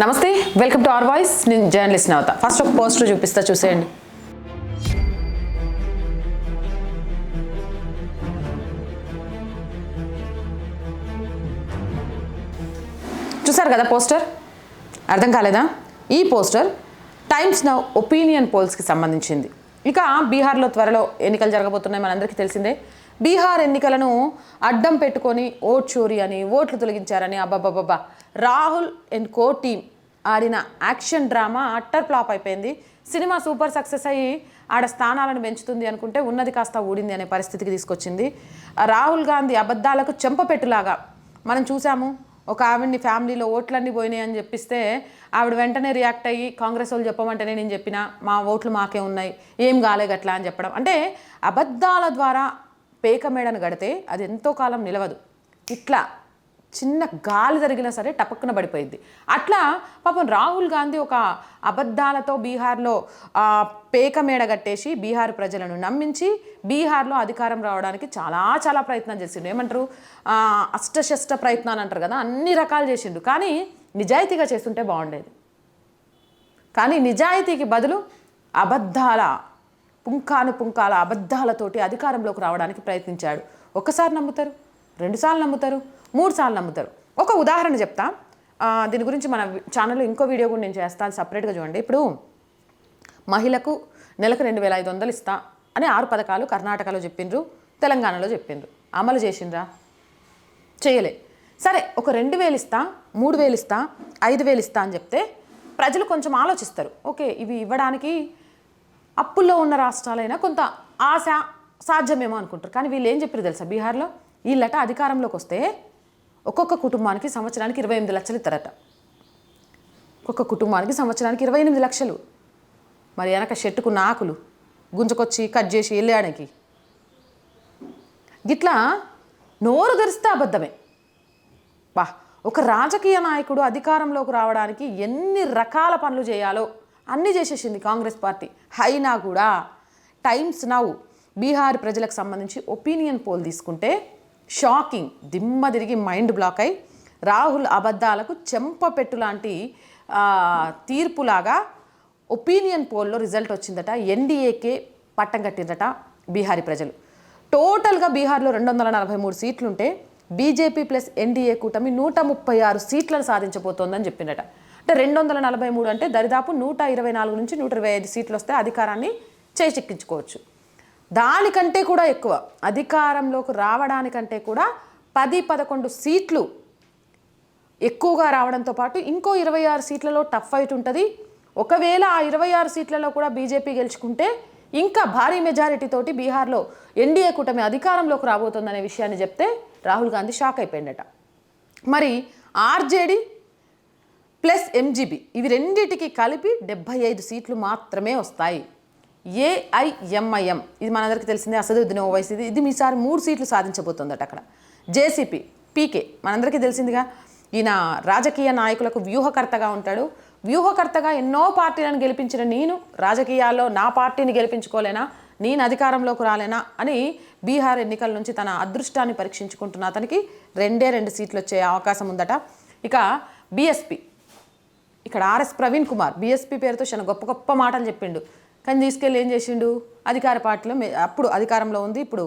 నమస్తే welcome to our voice. నేను journalist నవత. First ఒక పోస్టర్ చూపిస్తా చూసేయండి. చూసారు కదా పోస్టర్? అర్థం కాలేదా? ఈ పోస్టర్ టైమ్స్ నౌ ఒపీనియన్ పోల్స్కి సంబంధించింది. ఇక బీహార్లో త్వరలో ఎన్నికలు జరగబోతున్నాయి మనందరికీ తెలిసిందే. బీహార్ ఎన్నికలను అడ్డం పెట్టుకొని ఓట్ చోరీ అని ఓట్లు తొలగించారని అబ్బాబ్బాబ్బా రాహుల్ అండ్ కో టీమ్ ఆడిన యాక్షన్ డ్రామా అట్టర్ ఫ్లాప్ అయిపోయింది. సినిమా సూపర్ సక్సెస్ అయ్యి ఆడ స్థానాలను పెంచుతుంది అనుకుంటే ఉన్నది కాస్త ఊడింది అనే పరిస్థితికి తీసుకొచ్చింది. రాహుల్ గాంధీ అబద్ధాలకు చెంపపెట్టులాగా మనం చూసాము ఒక ఆవిడ్ని ఫ్యామిలీలో ఓట్లన్నీ పోయినాయి అని చెప్పిస్తే ఆవిడ వెంటనే రియాక్ట్ అయ్యి కాంగ్రెస్ వాళ్ళు చెప్పమంటేనే నేను చెప్పిన మా ఓట్లు మాకే ఉన్నాయి ఏం కాలేగట్లా అని చెప్పడం. అంటే అబద్ధాల ద్వారా పేక మేడను గడితే అది ఎంతో కాలం నిలవదు. ఇట్లా చిన్న గాలి జరిగినా సరే టపక్కున పడిపోయింది అట్లా పాపం రాహుల్ గాంధీ ఒక అబద్ధాలతో బీహార్లో పేక మేడ కట్టేసి బీహార్ ప్రజలను నమ్మించి బీహార్లో అధికారం రావడానికి చాలా చాలా ప్రయత్నం చేసిండు. ఏమంటారు? అష్టశష్ట అష్టశస్ట ప్రయత్నాలు అంటారు కదా అన్ని రకాలు చేసిండు. కానీ నిజాయితీగా చేస్తుంటే బాగుండేది. కానీ నిజాయితీకి బదులు అబద్ధాల పుంకాను పుంకాల అబద్ధాలతోటి అధికారంలోకి రావడానికి ప్రయత్నించాడు. ఒకసారి నమ్ముతారు? రెండుసార్లు నమ్ముతారు? మూడు సార్లు నమ్ముతారు? ఒక ఉదాహరణ చెప్తా. దీని గురించి మన ఛానల్లో ఇంకో వీడియో కూడా నేను చేస్తాను. సపరేట్గా చూడండి. ఇప్పుడు మహిళకు నెలకు రెండు వేల ఐదు వందలు ఇస్తా అని ఆరు పథకాలు కర్ణాటకలో చెప్పిండ్రు తెలంగాణలో చెప్పిండ్రు. అమలు చేసిండ్రా? చేయలే. సరే ఒక రెండు వేలు ఇస్తా మూడు వేలు ఇస్తా ఐదు వేలు ఇస్తా అని చెప్తే ప్రజలు కొంచెం ఆలోచిస్తారు. ఓకే ఇవి ఇవ్వడానికి అప్పుల్లో ఉన్న రాష్ట్రాలైనా కొంత ఆశ సాధ్యమేమో అనుకుంటారు. కానీ వీళ్ళు ఏం చెప్పారు తెలుసా? బీహార్లో వీళ్ళట అధికారంలోకి వస్తే ఒక్కొక్క కుటుంబానికి సంవత్సరానికి ఇరవై ఎనిమిది లక్షలు ఇస్తారట. ఒక్కొక్క కుటుంబానికి సంవత్సరానికి ఇరవై ఎనిమిది లక్షలు. మరి వెనక షెట్టుకు నాకులు గుంజుకొచ్చి కట్ చేసి వెళ్ళడానికి గిట్లా నోరు తెరిస్తే అబద్ధమే. బా ఒక రాజకీయ నాయకుడు అధికారంలోకి రావడానికి ఎన్ని రకాల పనులు చేయాలో అన్నీ చేసేసింది కాంగ్రెస్ పార్టీ. అయినా కూడా టైమ్స్ నౌ బీహార్ ప్రజలకు సంబంధించి ఒపీనియన్ పోల్ తీసుకుంటే షాకింగ్ దిమ్మ తిరిగి మైండ్ బ్లాక్ అయి రాహుల్ అబద్ధాలకు చెంపపెట్టు లాంటి తీర్పులాగా ఒపీనియన్ పోల్లో రిజల్ట్ వచ్చిందట ఎన్డీఏకే పట్టం కట్టిందట బీహారీ ప్రజలు. టోటల్గా బీహార్లో రెండు వందల నలభై మూడు సీట్లుంటే బీజేపీ ప్లస్ ఎన్డీఏ కూటమి నూట ముప్పై ఆరు సీట్లను సాధించబోతోందని చెప్పిందట. అంటే రెండు వందల నలభై మూడు అంటే దరిదాపు నూట ఇరవై నాలుగు నుంచి నూట ఇరవై ఐదు సీట్లు వస్తే అధికారాన్ని చేచిక్కించుకోవచ్చు దానికంటే కూడా ఎక్కువ అధికారంలోకి రావడానికంటే కూడా పది పదకొండు సీట్లు ఎక్కువగా రావడంతో పాటు ఇంకో ఇరవై ఆరు సీట్లలో టఫ్ ఫైట్ ఉంటుంది. ఒకవేళ ఆ ఇరవై ఆరు సీట్లలో కూడా బీజేపీ గెలుచుకుంటే ఇంకా భారీ మెజారిటీతోటి బీహార్లో ఎన్డీఏ కూటమి అధికారంలోకి రాబోతుందనే విషయాన్ని చెప్తే రాహుల్ గాంధీ షాక్ అయిపోయిండట మరి ఆర్జేడీ ఎంజీబీ ఇవి రెండింటికి కలిపి డెబ్బై ఐదు సీట్లు మాత్రమే వస్తాయి. ఏఐఎంఐఎం ఇది మనందరికీ తెలిసిందే అసదుద్దీన్ ఓవైసీ ఇది ఇది మీసారి మూడు సీట్లు సాధించబోతుందట అక్కడ. జేసీపీ పీకే మనందరికీ తెలిసిందిగా ఈయన రాజకీయ నాయకులకు వ్యూహకర్తగా ఉంటాడు. వ్యూహకర్తగా ఎన్నో పార్టీలను గెలిపించిన నేను రాజకీయాల్లో నా పార్టీని గెలిపించుకోలేనా నేను అధికారంలోకి రాలేనా అని బీహార్ ఎన్నికల నుంచి తన అదృష్టాన్ని పరీక్షించుకుంటున్న అతనికి రెండే రెండు సీట్లు వచ్చే అవకాశం ఉందట. ఇక బీఎస్పీ ఇక్కడ ఆర్ఎస్ ప్రవీణ్ కుమార్ బీఎస్పీ పేరుతో చాలా గొప్ప గొప్ప మాటలు చెప్పిండు. కానీ తీసుకెళ్ళి ఏం చేసిండు? అధికార పార్టీలో అప్పుడు అధికారంలో ఉంది ఇప్పుడు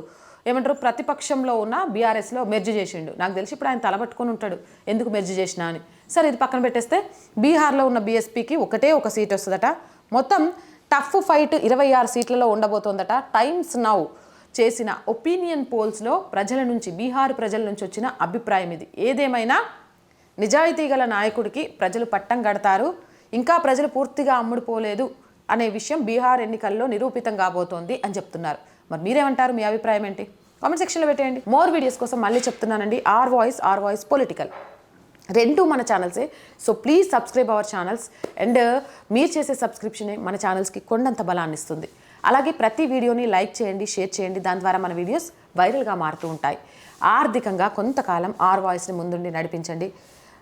ఏమంటారు? ప్రతిపక్షంలో ఉన్న బీఆర్ఎస్లో మెర్జ్ చేసిండు. నాకు తెలిసి ఇప్పుడు ఆయన తలబట్టుకొని ఉంటాడు. ఎందుకు మెర్జ్ చేసినా అని. సరే ఇది పక్కన పెట్టేస్తే బీహార్లో ఉన్న బీఎస్పీకి ఒకటే ఒక సీట్ వస్తుందట. మొత్తం టఫ్ ఫైట్ ఇరవై ఆరు సీట్లలో ఉండబోతోందట. టైమ్స్ నౌ చేసిన ఒపీనియన్ పోల్స్లో ప్రజల నుంచి బీహార్ ప్రజల నుంచి వచ్చిన అభిప్రాయం ఇది. ఏదేమైనా నిజాయితీ గల నాయకుడికి ప్రజలు పట్టం కడతారు. ఇంకా ప్రజలు పూర్తిగా అమ్ముడుపోలేదు అనే విషయం బీహార్ ఎన్నికల్లో నిరూపితం కాబోతోంది అని చెప్తున్నారు. మరి మీరేమంటారు? మీ అభిప్రాయం ఏంటి? కామెంట్ సెక్షన్లో పెట్టేయండి. మోర్ వీడియోస్ కోసం మళ్ళీ చెప్తున్నానండి. R voice R voice political. రెండు మన ఛానల్సే. So please subscribe our channels. And మీరు చేసే సబ్స్క్రిప్షనే మన ఛానల్స్కి కొండంత బలాన్ని ఇస్తుంది. అలాగే ప్రతి వీడియోని లైక్ చేయండి షేర్ చేయండి. దాని ద్వారా మన వీడియోస్ వైరల్గా మారుతూ ఉంటాయి. ఆర్థికంగా కొంతకాలం ఆర్ వాయిస్ని ముందుండి నడిపించండి.